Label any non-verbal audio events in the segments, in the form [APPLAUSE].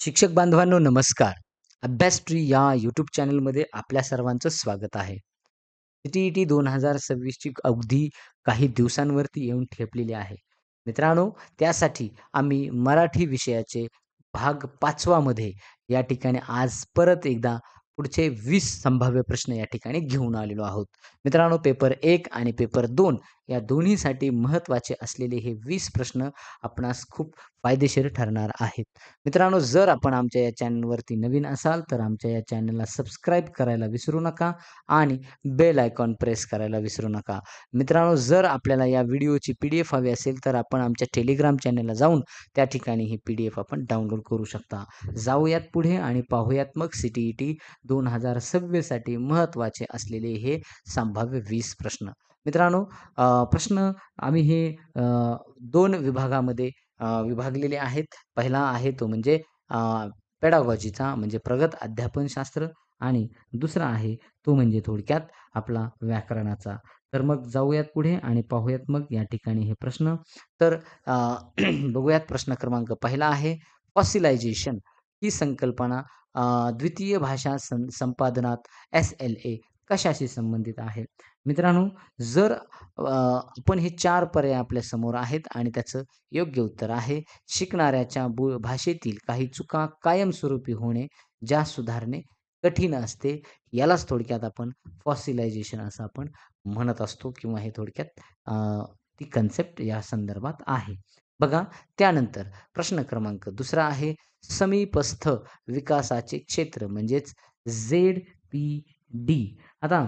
शिक्षक बांधवांनो नमस्कार. अभ्यास ट्री या यूट्यूब चॅनलमध्ये आपल्या सर्वांचं स्वागत आहे. सी-टी-ई-टी 2026 ची अवधी काही दिवसांवरती येऊन ठेपलेली आहे. मित्रांनो, त्यासाठी आम्ही मराठी विषयाचे भाग 5वा मध्ये या ठिकाणी आज परत एकदा पुढचे वीस संभाव्य प्रश्न या ठिकाणी घेऊन आलेलो आहोत. मित्रांनो, पेपर एक आणि पेपर दोन या दोन्हीसाठी महत्त्वाचे असलेले हे वीस प्रश्न आपणास खूप फायदेशीर ठरणार आहेत. मित्रांनो, जर आपण आमच्या या चॅनलवरती नवीन असाल, तर आमच्या या चॅनलला सबस्क्राईब करायला विसरू नका आणि बेल आयकॉन प्रेस करायला विसरू नका. मित्रांनो, जर आपल्याला या व्हिडिओची पी-डी-एफ हवी असेल, तर आपण आमच्या टेलिग्राम चॅनलला जाऊन त्या ठिकाणी ही पी-डी-एफ आपण डाउनलोड करू शकता. जाऊयात पुढे आणि पाहूयात मग सी-टी-ई-टी दोन हजार सव्वीससाठी महत्त्वाचे असलेले हे संभाव्य वीस प्रश्न. मित्रांनो, प्रश्न आम्ही हे दोन विभागामध्ये विभागलेले आहेत. पहिला आहे तो म्हणजे पेडागॉजीचा म्हणजे प्रगत अध्यापनशास्त्र आणि दुसरा आहे तो म्हणजे थोडक्यात आपला व्याकरणाचा. तर मग जाऊयात पुढे आणि पाहूयात मग या ठिकाणी हे प्रश्न. तर [CLEARS THROAT] बघूयात प्रश्न क्रमांक पहिला आहे फॉसिलायझेशन ही संकल्पना द्वितीय भाषा सं संपादनात एस-एल-ए कशाशी संबंधित आहे? मित्रांनो, जर पण हे चार पर्याय आपल्यासमोर आहेत आणि त्याचं योग्य उत्तर आहे शिकणाऱ्याच्या बो भाषेतील काही चुका कायमस्वरूपी होणे, ज्या सुधारणे कठीण असते. यालाच थोडक्यात आपण फॉसिलायझेशन असं आपण म्हणत असतो किंवा हे थोडक्यात ती कन्सेप्ट या संदर्भात आहे. बघा त्यानंतर प्रश्न क्रमांक दुसरा आहे समीपस्थ विकासाचे क्षेत्र म्हणजेच झेड पी डी आता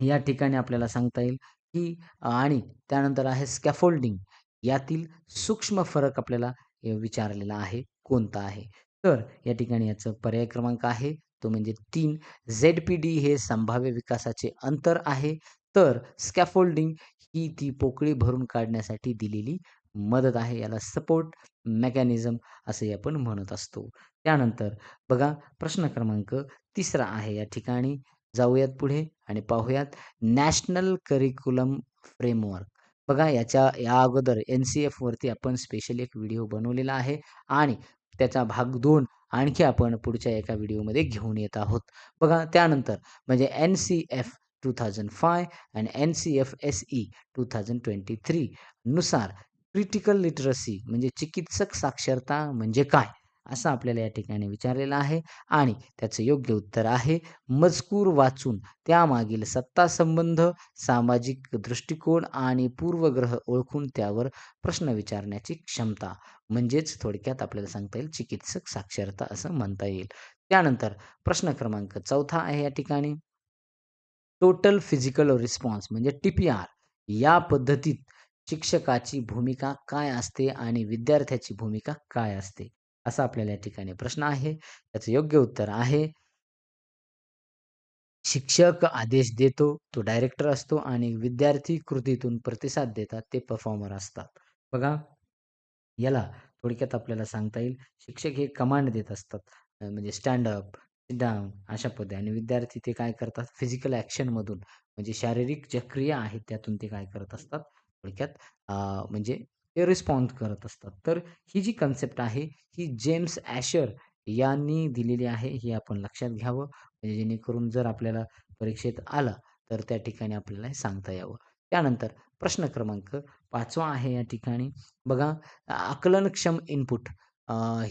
या ठिकाणी आपल्याला सांगता येईल की आणि त्यानंतर आहे स्कॅफोल्डिंग यातील सूक्ष्म फरक आपल्याला विचारलेला आहे, कोणता आहे? तर या ठिकाणी याचं पर्याय क्रमांक आहे तो म्हणजे तीन झेड-पी-डी हे संभाव्य विकासाचे अंतर आहे. तर स्कॅफोल्डिंग ही ती पोकळी भरून काढण्यासाठी दिलेली मदत आहे. याला सपोर्ट मेकॅनिझम असे आपण म्हणत असतो. त्यानंतर बघा प्रश्न क्रमांक तिसरा आहे या ठिकाणी जाऊयात पुढे आणि पाहूयात नॅशनल करिक्युलम फ्रेमवर्क. बघा याच्या या अगोदर एन-सी-एफवरती आपण स्पेशल एक व्हिडिओ बनवलेला आहे आणि त्याचा भाग दोन आणखी आपण पुढच्या एका व्हिडिओमध्ये घेऊन येत आहोत. बघा त्यानंतर म्हणजे एन-सी-एफ 2005 आणि एन-सी-एफ एस-ई 2023 नुसार क्रिटिकल लिटरसी म्हणजे चिकित्सक साक्षरता म्हणजे काय? असं आपल्याला या ठिकाणी विचारलेलं आहे आणि त्याचं योग्य उत्तर आहे मजकूर वाचून त्यामागील सत्तासंबंध, सामाजिक दृष्टिकोन आणि पूर्वग्रह ओळखून त्यावर प्रश्न विचारण्याची क्षमता. म्हणजेच थोडक्यात आपल्याला सांगता येईल चिकित्सक साक्षरता असं म्हणता येईल. त्यानंतर प्रश्न क्रमांक चौथा आहे या ठिकाणी टोटल फिजिकल रिस्पॉन्स म्हणजे टी-पी-आर या पद्धतीत शिक्षकाची भूमिका काय असते आणि विद्यार्थ्याची भूमिका काय असते? असा आपल्याला या ठिकाणी प्रश्न आहे. त्याचं योग्य उत्तर आहे शिक्षक आदेश देतो, तो डायरेक्टर असतो आणि विद्यार्थी कृतीतून प्रतिसाद देतात, ते परफॉर्मर असतात. बघा, याला थोडक्यात आपल्याला सांगता येईल शिक्षक हे कमांड देत असतात. म्हणजे स्टँड अप, अशा पद्धतीने आणि विद्यार्थी ते काय करतात फिजिकल ॲक्शनमधून म्हणजे शारीरिक ज्या क्रिया आहेत त्यातून ते काय करत असतात थोडक्यात म्हणजे ते रिस्पॉन्ड करत असतात. तर ही जी कन्सेप्ट आहे ही जेम्स ॲशर यांनी दिलेली आहे. हे आपण लक्षात घ्यावं. म्हणजे जेणेकरून जर आपल्याला परीक्षेत आलं, तर त्या ठिकाणी आपल्याला हे सांगता यावं. त्यानंतर प्रश्न क्रमांक पाचवा आहे या ठिकाणी बघा आकलनक्षम इनपुट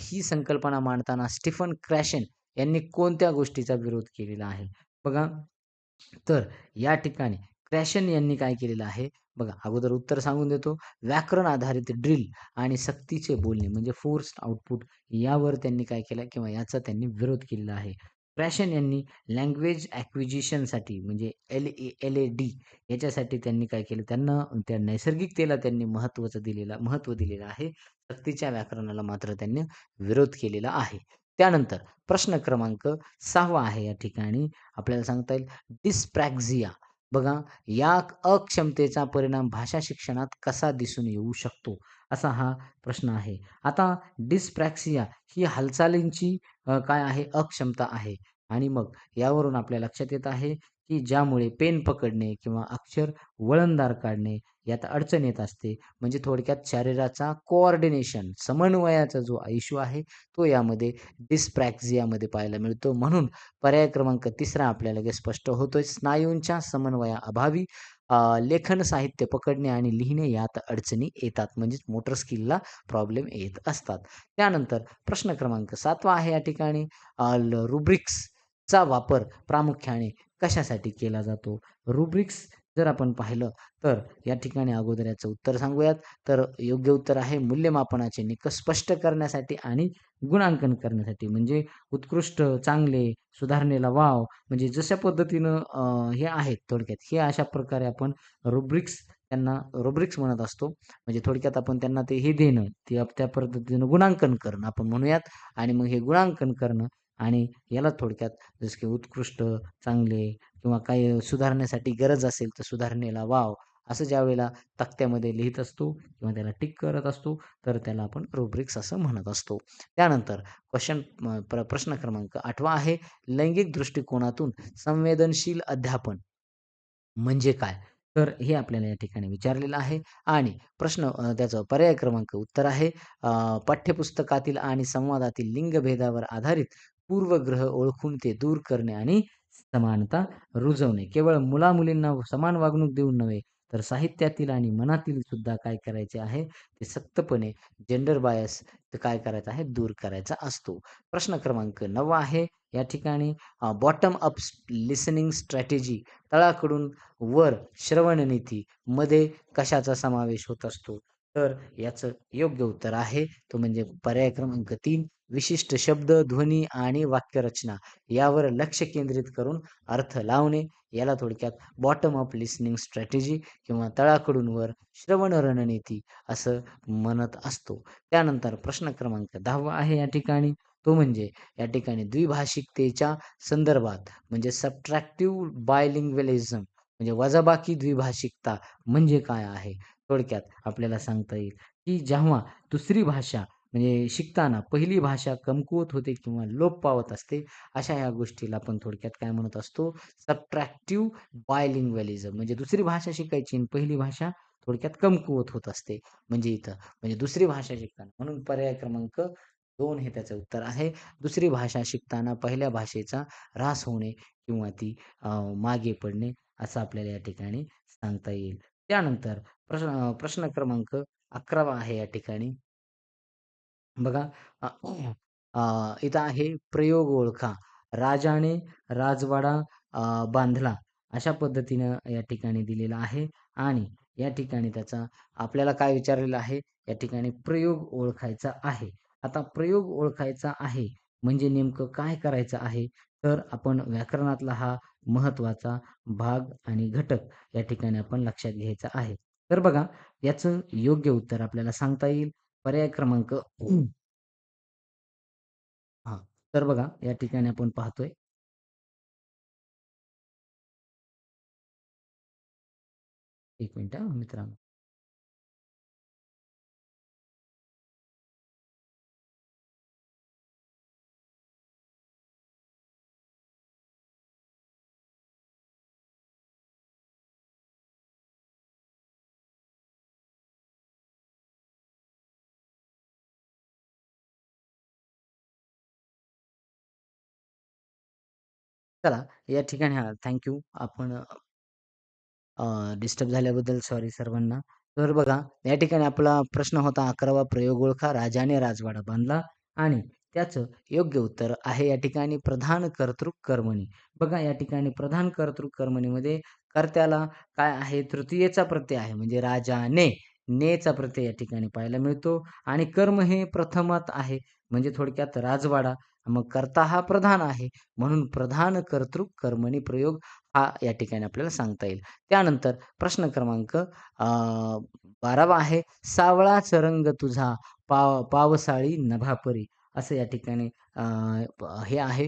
ही संकल्पना मांडताना स्टीफन क्रॅशन यांनी कोणत्या गोष्टीचा विरोध केलेला आहे? बघा, तर या ठिकाणी क्रॅशन यांनी काय केलेलं आहे? बघा, अगोदर उत्तर सांगून देतो. व्याकरण आधारित ड्रिल आणि सक्तीचे बोलणे म्हणजे फोर्स आउटपुट यावर त्यांनी काय केलं किंवा याचा त्यांनी विरोध केलेला आहे. क्रॅशन यांनी लँग्वेज ॲक्विजिशनसाठी म्हणजे एल-ए एल-ए-डी याच्यासाठी त्यांनी काय केलं? त्यांना त्या नैसर्गिकतेला त्यांनी महत्त्वाचं दिलेलं महत्त्व दिलेलं आहे. सक्तीच्या व्याकरणाला मात्र त्यांनी विरोध केलेला आहे. त्यानंतर प्रश्न क्रमांक सहावा आहे या ठिकाणी आपल्याला सांगता येईल डिस्प्रॅक्झिया. बघा, या अक्षमतेचा परिणाम भाषा शिक्षणात कसा दिसून येऊ शकतो? असा हा प्रश्न आहे. आता डिस्प्रॅक्सिया ही हालचालींची काय आहे अक्षमता आहे. आणि मग यावरून आपल्या लक्षात येत आहे की ज्यामुळे पेन पकडणे किंवा अक्षर वळणदार काढणे यात अडचण येत असते. म्हणजे थोडक्यात शरीराचा कोऑर्डिनेशन समन्वयाचा जो इश्यू आहे तो यामध्ये डिस्प्रॅक्झियामध्ये पाहायला मिळतो. म्हणून पर्याय क्रमांक तिसरा आपल्याला लगेच स्पष्ट होतोय. स्नायूंच्या समन्वयाअभावी लेखन साहित्य पकडणे आणि लिहिणे यात अडचणी येतात. म्हणजेच मोटर स्किलला प्रॉब्लेम येत असतात. त्यानंतर प्रश्न क्रमांक सातवा आहे या ठिकाणी. रुब्रिक्स चा वापर प्रामुख्याने कशासाठी केला जातो? रुब्रिक्स जर आपण पाहिलं तर या ठिकाणी अगोदर याचं उत्तर सांगूयात. तर योग्य उत्तर आहे मूल्यमापनाचे निकष स्पष्ट करण्यासाठी आणि गुणांकन करण्यासाठी. म्हणजे उत्कृष्ट चांगले सुधारणेला वाव म्हणजे जशा पद्धतीनं हे आहेत थोडक्यात हे अशा प्रकारे आपण रुब्रिक्स त्यांना रुब्रिक्स म्हणत असतो. म्हणजे थोडक्यात आपण त्यांना ते हे देणं ते त्या पद्धतीनं गुणांकन करणं आपण म्हणूयात. आणि मग हे गुणांकन करणं आणि याला थोडक्यात जसं की उत्कृष्ट चांगले किंवा काही सुधारण्यासाठी गरज असेल तर सुधारणेला वाव असं ज्यावेळेला तक्त्यामध्ये लिहित असतो किंवा त्याला टिक करत असतो तर त्याला आपण रुब्रिक्स असं म्हणत असतो. त्यानंतर क्वेश्चन प्र प्रश्न क्रमांक आठवा आहे. लैंगिक दृष्टिकोनातून संवेदनशील अध्यापन म्हणजे काय? तर हे आपल्याला या ठिकाणी विचारलेलं आहे. आणि प्रश्न त्याचं पर्याय क्रमांक उत्तर आहे. पाठ्यपुस्तकातील आणि संवादातील लिंगभेदावर आधारित पूर्वग्रह ओळखून ते दूर करणे आणि समानता रुजवणे. केवळ मुला मुलींना समान वागणूक देऊन नव्हे तर साहित्यातील आणि मनातील सुद्धा काय करायचे आहे? ते सक्तपणे जेंडर बायस काय करायचं आहे? दूर करायचा असतो. प्रश्न क्रमांक नवा आहे. या ठिकाणी बॉटम अप लिसनिंग स्ट्रॅटेजी तळाकडून वर श्रवण नीती मध्ये कशाचा समावेश होत असतो? तर याचं योग्य उत्तर आहे. तो म्हणजे पर्याय क्रमांक तीन. विशिष्ट शब्द ध्वनी आणि वाक्यरचना यावर लक्ष केंद्रित करून अर्थ लावणे याला थोडक्यात बॉटम अप लिसनिंग स्ट्रॅटेजी किंवा तळाकडून वर श्रवण रणनीती असं म्हणत असतो. त्यानंतर प्रश्न क्रमांक दहावा आहे या ठिकाणी. तो म्हणजे या ठिकाणी द्विभाषिकतेच्या संदर्भात म्हणजे सबट्रॅक्टिव्ह बायलिंग्वेलिझम म्हणजे वजाबाकी द्विभाषिकता म्हणजे काय आहे? थोडक्यात आपल्याला सांगता येईल की जेव्हा दुसरी भाषा म्हणजे शिकताना पहिली भाषा कमकुवत होते किंवा लोप पावत असते अशा ह्या गोष्टीला आपण थोडक्यात काय म्हणत असतो? सबट्रॅक्टिव्ह बायलिंग्वॅलिझम म्हणजे दुसरी भाषा शिकायची आणि पहिली भाषा थोडक्यात कमकुवत होत असते. म्हणजे इथं. म्हणजे दुसरी भाषा शिकताना. म्हणून पर्याय क्रमांक दोन हे त्याचं उत्तर आहे. दुसरी भाषा शिकताना पहिल्या भाषेचा ऱ्हास होणे किंवा ती मागे पडणे असं आपल्याला या ठिकाणी सांगता येईल. त्यानंतर प्रश्न प्रश्न क्रमांक अकरावा आहे या ठिकाणी. बघा इथं आहे प्रयोग ओळखा. राजाने राजवाडा बांधला. अशा पद्धतीनं या ठिकाणी दिलेला आहे आणि या ठिकाणी त्याचा आपल्याला काय विचारलेलं आहे? या ठिकाणी प्रयोग ओळखायचा आहे. आता प्रयोग ओळखायचा आहे म्हणजे नेमकं काय करायचं आहे? तर आपण व्याकरणातला हा महत्त्वाचा भाग आणि घटक या ठिकाणी आपण लक्षात घ्यायचा आहे. तर बघा याचं योग्य उत्तर आपल्याला सांगता येईल. पर्याय क्रमांक हा तर बघा या ठिकाणी आपण पाहतोय. एक मिनिट मित्रांनो. चला या ठिकाणी हा थँक्यू आपण डिस्टर्ब झाल्याबद्दल सॉरी सर्वांना. तर बघा या ठिकाणी आपला प्रश्न होता अकरावा प्रयोग ओळखा राजाने राजवाडा बांधला आणि त्याचं योग्य उत्तर आहे या ठिकाणी प्रधान कर्तृक कर्मणी. बघा या ठिकाणी प्रधान कर्तृक कर्मणीमध्ये कर्त्याला काय आहे? तृतीयेचा प्रत्यय आहे म्हणजे राजाने नेचा प्रत्यय या ठिकाणी पाहायला मिळतो. आणि कर्म हे प्रथमात आहे. म्हणजे थोडक्यात राजवाडा. मग कर्ता हा प्रधान आहे. म्हणून प्रधान कर्तृक कर्मणी प्रयोग हा या ठिकाणी आपल्याला सांगता येईल. त्यानंतर प्रश्न क्रमांक बारावा आहे. सावळाच रंग तुझा पाव पावसाळी नभापरी असं या ठिकाणी हे आहे.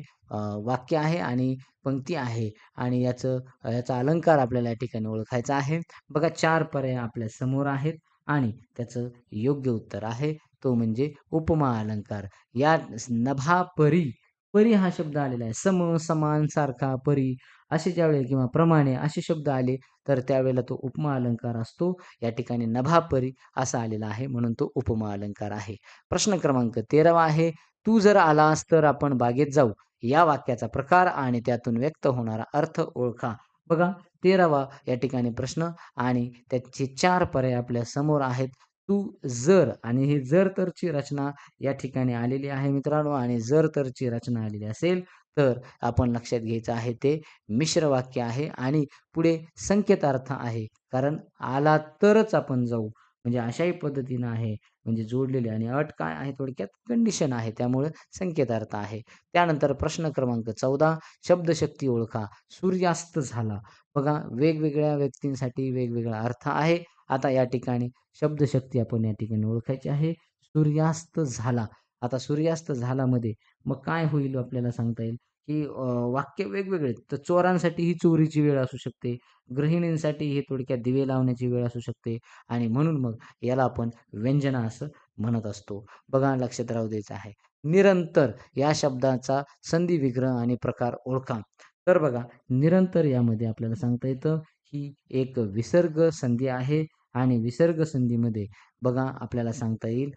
वाक्य आहे आणि पंक्ती आहे. आणि याचं याचा अलंकार आपल्याला या ठिकाणी ओळखायचा आहे. बघा चार पर्याय आपल्यासमोर आहेत. आणि त्याचं योग्य उत्तर आहे तो म्हणजे उपमा अलंकार. या नभापरी परी हा शब्द आलेला आहे. सम समान सारखा परी असे ज्यावेळेला किंवा प्रमाणे असे शब्द आले तर त्यावेळेला तो उपमा अलंकार असतो. या ठिकाणी नभापरी असा आलेला आहे म्हणून तो उपमा अलंकार आहे. प्रश्न क्रमांक तेरावा आहे तू जर आलास तर आपण बागेत जाऊ. या वाक्याचा प्रकार आणि त्यातून व्यक्त होणारा अर्थ ओळखा. बघा तेरावा या ठिकाणी प्रश्न आणि त्याचे चार पर्याय आपल्यासमोर आहेत. तू जर आणि ही जर तरची रचना या ठिकाणी आलेली आहे मित्रांनो आणि जर तरची रचना आलेली असेल तर आपण लक्षात घ्यायचं आहे ते मिश्र वाक्य आहे आणि पुढे संकेतार्थ आहे. कारण आला तरच आपण जाऊ. म्हणजे अशाही पद्धतीनं आहे म्हणजे जोडलेले आणि अट काय आहे थोडक्यात? कंडिशन आहे. त्यामुळे संकेतार्थ आहे. त्यानंतर प्रश्न क्रमांक चौदा शब्दशक्ती ओळखा. सूर्यास्त झाला. बघा वेगवेगळ्या व्यक्तींसाठी वेगवेगळा अर्थ आहे. आता या ठिकाणी शब्दशक्ती आपण या ठिकाणी ओळखायची आहे. सूर्यास्त झाला. आता सूर्यास्त झालामध्ये मग काय होईल आपल्याला सांगता येईल? की वाक्य वेगवेगळे तर चोरांसाठी ही चोरीची वेळ असू शकते. गृहिणींसाठी ही थोडक्यात दिवे लावण्याची वेळ असू शकते. आणि म्हणून मग याला आपण व्यंजना असं म्हणत असतो. बघा लक्षात राहू द्यायचं आहे. निरंतर या शब्दाचा संधी विग्रह आणि प्रकार ओळखा. तर बघा निरंतर यामध्ये आपल्याला सांगता येतं ही एक विसर्ग संधी आहे. आणि विसर्ग संधीमध्ये बघा आपल्याला सांगता येईल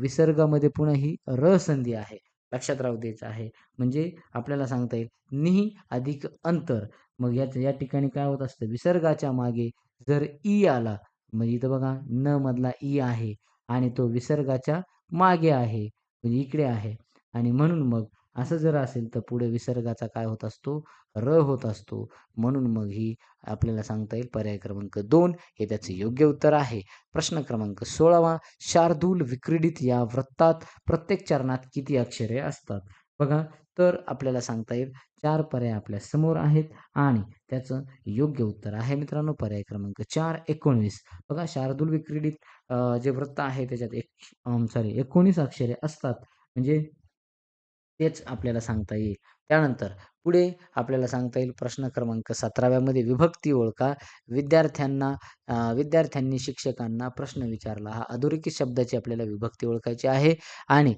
विसर्गामध्ये पुन्हा ही रसंधी संधी आहे. लक्षात राहू द्यायचं आहे. म्हणजे आपल्याला सांगता येईल निही अधिक अंतर. मग या या ठिकाणी काय होत असतं? विसर्गाच्या मागे जर ई आला म्हणजे इथं बघा न मधला ई आहे आणि तो विसर्गाच्या मागे आहे म्हणजे इकडे आहे. आणि म्हणून मग असं जर असेल तर पुढे विसर्गाचा काय होत असतो? र होत असतो. म्हणून मग ही आपल्याला सांगता येईल पर्याय क्रमांक दोन हे त्याचे योग्य उत्तर आहे. प्रश्न क्रमांक सोळावा शार्दूल विक्रीडित या वृत्तात प्रत्येक चरणात किती अक्षरे असतात? बघा तर आपल्याला सांगता येईल चार पर्याय आपल्यासमोर आहेत आणि त्याचं योग्य उत्तर आहे मित्रांनो पर्याय क्रमांक चार एकोणवीस. बघा शार्दूल विक्रीडित जे वृत्त आहे त्याच्यात एक सॉरी एकोणीस अक्षरे असतात. म्हणजे तेच आपल्याला सांगता येईल. त्यानंतर पुढे आपल्याला सांगता येईल प्रश्न क्रमांक सतराव्यामध्ये विभक्ती ओळखा. विद्यार्थ्यांना विद्यार्थ्यांनी शिक्षकांना प्रश्न विचारला. हा अधोरेखित शब्दाची आपल्याला विभक्ती ओळखायची आहे आणि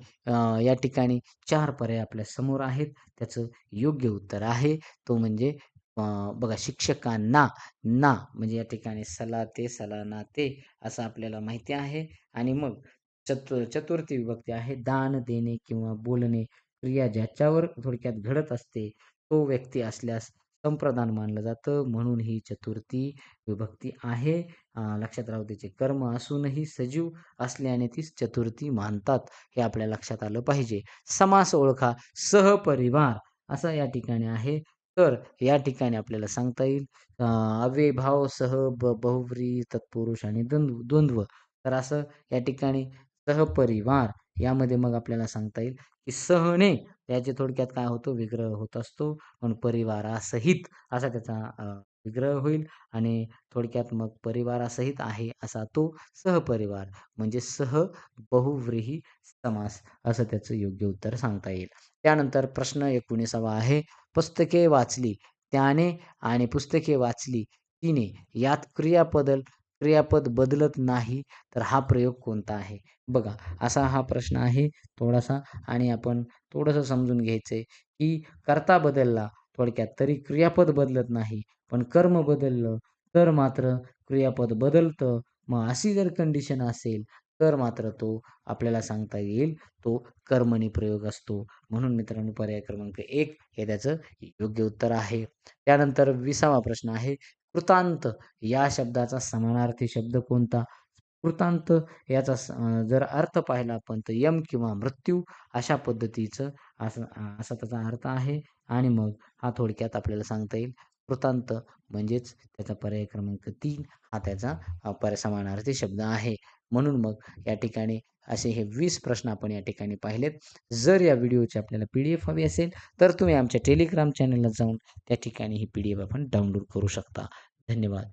या ठिकाणी चार पर्याय आपल्यासमोर आहेत. त्याचं योग्य उत्तर आहे. तो म्हणजे बघा शिक्षकांना ना म्हणजे या ठिकाणी सला ते सला ना ते असं आपल्याला माहिती आहे. आणि मग चतु चतुर्थी विभक्ती आहे. दान देणे किंवा बोलणे क्रिया ज्याच्यावर थोडक्यात घडत असते तो व्यक्ती असल्यास संप्रदान मानलं जातं. म्हणून ही चतुर्थी विभक्ती आहे. लक्षात राहू त्याचे कर्म असूनही सजीव असल्याने ती चतुर्थी मानतात हे आपल्या लक्षात आलं पाहिजे. समास ओळखा सहपरिवार असं या ठिकाणी आहे. तर या ठिकाणी आपल्याला सांगता येईल अव्यभाव सह ब बहुव्री तत्पुरुष आणि द्वंद्व द्वंद्व. तर असं या ठिकाणी सहपरिवार यामध्ये मग आपल्याला सांगता येईल की सहने याचे थोडक्यात काय होतो? विग्रह होत असतो. पण परिवारासहित असा त्याचा विग्रह होईल आणि थोडक्यात मग परिवारासहित आहे असा तो सहपरिवार म्हणजे सह बहुव्रीही समास असं त्याचं योग्य उत्तर सांगता येईल. त्यानंतर प्रश्न एकोणीसावा आहे. पुस्तके वाचली त्याने आणि पुस्तके वाचली तिने यात क्रियापदल क्रियापद बदलत नाही तर हा प्रयोग कोणता आहे? बघा असा हा प्रश्न आहे थोडासा आणि आपण थोडंसं समजून घ्यायचं आहे की कर्ता बदलला थोडक्यात तरी क्रियापद बदलत नाही पण कर्म बदललं तर मात्र क्रियापद बदलतं. मग अशी जर कंडिशन असेल तर मात्र तो आपल्याला सांगता येईल तो कर्मणी प्रयोग असतो. म्हणून मित्रांनो पर्याय क्रमांक एक हे त्याचं योग्य उत्तर आहे. त्यानंतर विसावा प्रश्न आहे. कृतांत. या शब्दाचा समानार्थी शब्द कोणता? कृतांत. याचा जर अर्थ पाहिला आपण तर यम किंवा मृत्यू अशा पद्धतीचं असं असा त्याचा अर्थ आहे. आणि मग हा थोडक्यात आपल्याला सांगता येईल. वृत्तांत. म्हणजेच त्याचा पर्याय क्रमांक तीन हा त्याचा पर समानार्थी शब्द आहे. म्हणून मग या ठिकाणी असे हे वीस प्रश्न आपण या ठिकाणी पाहिलेत. जर या व्हिडिओची आपल्याला पी डी एफ हवी असेल तर तुम्ही आमच्या टेलिग्राम चॅनलला जाऊन त्या ठिकाणी ही पी डी एफ आपण डाउनलोड करू शकता. धन्यवाद.